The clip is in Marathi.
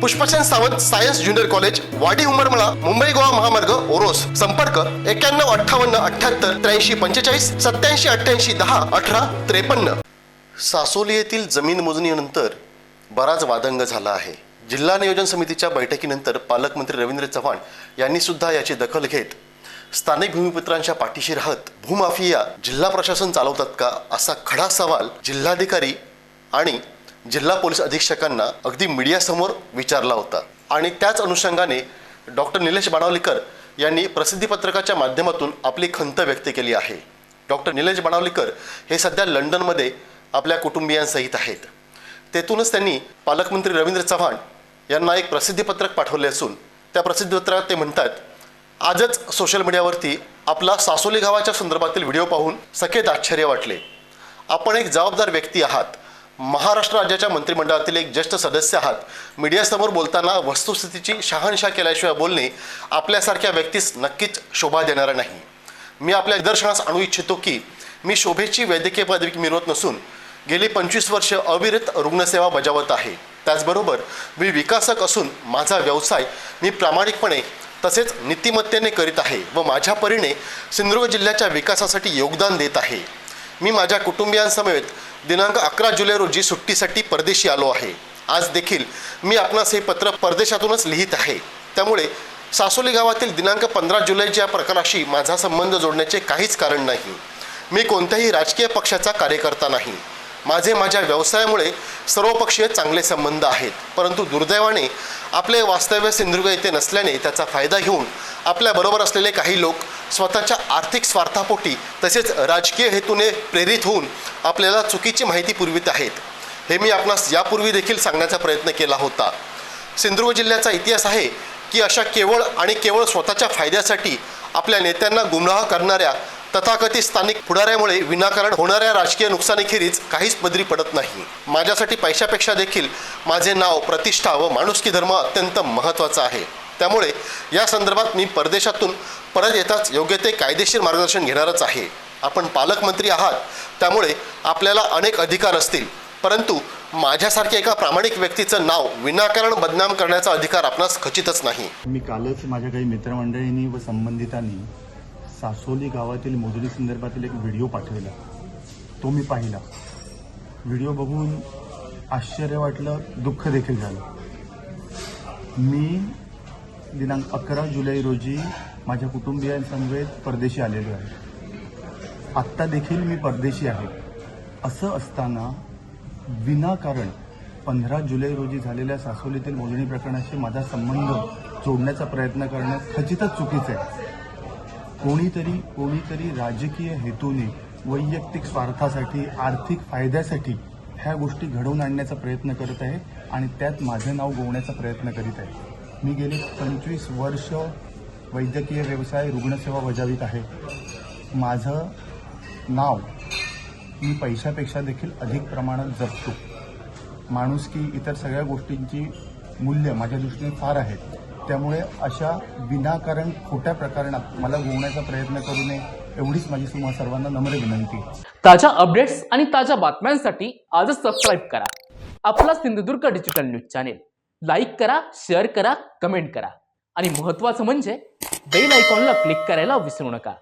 Pushpchand Sawant science junior college Wadi Umarmala Mumbai Goa महामार्ग ओरोस. संपर्क एक्क्याण्णव अठ्ठावन्न अठ्ठ्याहत्तर त्र्याऐंशी पंचेचाळीस सत्याऐंशी अठ्ठ्याऐंशी दहा अठरा त्रेपन्न. सासोली येथील जमीन मोजणीनंतर बराच वादंग झाला आहे. जिल्हा नियोजन समितीच्या बैठकीनंतर पालकमंत्री रवींद्र चव्हाण यांनी सुद्धा याची दखल घेत स्थानिक भूमिपुत्रांच्या पाठीशी राहत भूमाफिया जिल्हा प्रशासन चालवतात का असा खडा सवाल जिल्हाधिकारी आणि जिल्हा पोलीस अधीक्षकांना अगदी मीडियासमोर विचारला होता. आणि त्याच अनुषंगाने डॉक्टर निलेश बाणावलीकर यांनी प्रसिद्धीपत्रकाच्या माध्यमातून आपली खंत व्यक्त केली आहे. डॉक्टर निलेश बाणावलीकर हे सध्या लंडनमध्ये आपल्या कुटुंबियांसहित आहेत. तेथूनच त्यांनी पालकमंत्री रवींद्र चव्हाण यांना एक प्रसिद्धीपत्रक पाठवले असून त्या प्रसिद्धीपत्रात ते म्हणतात आजच सोशल मीडियावरती आपला सासोली गावाच्या संदर्भातील व्हिडिओ पाहून सखेत आश्चर्य वाटले. आपण एक जबाबदार व्यक्ती आहात. महाराष्ट्र राज्याच्या मंत्रिमंडळातील एक ज्येष्ठ सदस्य आहात. मीडियासमोर बोलताना वस्तुस्थितीची शहानिशा केल्याशिवाय बोलणे आपल्यासारख्या व्यक्तीस नक्कीच शोभा देणारं नाही. मी आपल्या निदर्शनास आणू इच्छितो की मी शोभेची वैद्यकीय पदवी मिळवत नसून गेली पंचवीस वर्ष अविरत रुग्णसेवा बजावत आहे. त्याचबरोबर मी विकासक असून माझा व्यवसाय मी प्रामाणिकपणे तसेच नीतिमत्तेने करीत आहे व माझ्या परीने सिंधुदुर्ग जिल्ह्याच्या विकासासाठी योगदान देत आहे. मी माझ्या कुटुंबियांसमवेत दिनांक अकरा जुलै रोजी सुट्टीसाठी परदेशी आलो आहे. आज देखील मी आपणास हे पत्र परदेशातूनच लिहित आहे. त्यामुळे सासोली गावातील दिनांक पंधरा जुलैच्या प्रकाराशी माझा संबंध जोडण्याचे काहीच कारण नाही. मी कोणत्याही राजकीय पक्षाचा कार्यकर्ता नाही. माझे माझ्या व्यवसायामुळे सर्वपक्षीय चांगले संबंध आहेत. परंतु दुर्दैवाने आपले वास्तव्य सिंधुदुर्ग येथे नसल्याने त्याचा फायदा घेऊन आपल्याबरोबर असलेले काही लोक स्वतःच्या आर्थिक स्वार्थापोटी तसेच राजकीय हेतूने प्रेरित होऊन आपल्याला चुकीची माहिती पुरवित आहेत. हे मी आपणास यापूर्वी देखील सांगण्याचा प्रयत्न केला होता. सिंधुदुर्ग जिल्ह्याचा इतिहास आहे की अशा केवळ आणि केवळ स्वतःच्या फायद्यासाठी आपल्या नेत्यांना गुमराह करणाऱ्या तथाकथित स्थानिक पुढाऱ्यामुळे विनाकारण होणाऱ्या राजकीय नुकसानीखेरीज काहीच पदरी पडत नाही. माझ्यासाठी पैशापेक्षा देखील माझे नाव प्रतिष्ठा व माणुसकी धर्म अत्यंत महत्त्वाचा आहे. त्यामुळे या संदर्भात मी परदेशातून परत येताच योग्य ते कायदेशीर मार्गदर्शन घेणारच आहे. आपण पालकमंत्री आहात त्यामुळे आपल्याला अनेक अधिकार असतील. परंतु माझ्यासारख्या एका प्रामाणिक व्यक्तीचं नाव विनाकारण बदनाम करण्याचा अधिकार आपणास खचितच नाही. मी कालच माझ्या काही मित्रमंडळींनी व संबंधितांनी सासोली गावातील मोजणी संदर्भातील एक व्हिडिओ पाठवला. तो मी पाहिला. व्हिडिओ बघून आश्चर्य वाटलं दुःख देखील झालं. मी दिनांक अकरा जुलै रोजी माझ्या कुटुंबियांसमवेत परदेशी आलेलो आहे. आत्ता देखील मी परदेशी आहे. असं असताना विनाकारण पंधरा जुलै रोजी झालेल्या सासोलीतील मोजणी प्रकरणाशी माझा संबंध जोडण्याचा प्रयत्न करणं खचितच चुकीचं आहे. कोणीतरी कोणीतरी राजकीय हेतूने वैयक्तिक स्वार्थासाठी आर्थिक फायद्यासाठी ह्या गोष्टी घडवून आणण्याचा प्रयत्न करत आहे आणि त्यात माझं नाव गोवण्याचा प्रयत्न करीत आहे मी गेली पंचवीस वर्ष वैद्यकीय व्यवसाय रुग्णसेवा बजावित आहे. माझं नाव मी पैशापेक्षा देखील अधिक प्रमाणात जपतो. माणूस की इतर सगळ्या गोष्टींची मूल्य माझ्या दृष्टीने फार आहेत. त्यामुळे अशा विनाकारण खोट्या प्रकरणात मला गोवण्याचा प्रयत्न करू नये एवढीच माझी तुम्हा सर्वांना नम्र विनंती. ताज्या अपडेट्स आणि ताज्या बातम्यांसाठी आजच सबस्क्राईब करा. आपला Sindhudurg digital news channel like करा शेअर करा कमेंट करा. आणि महत्त्वाचं म्हणजे बेल आयकॉनला क्लिक करायला विसरू नका.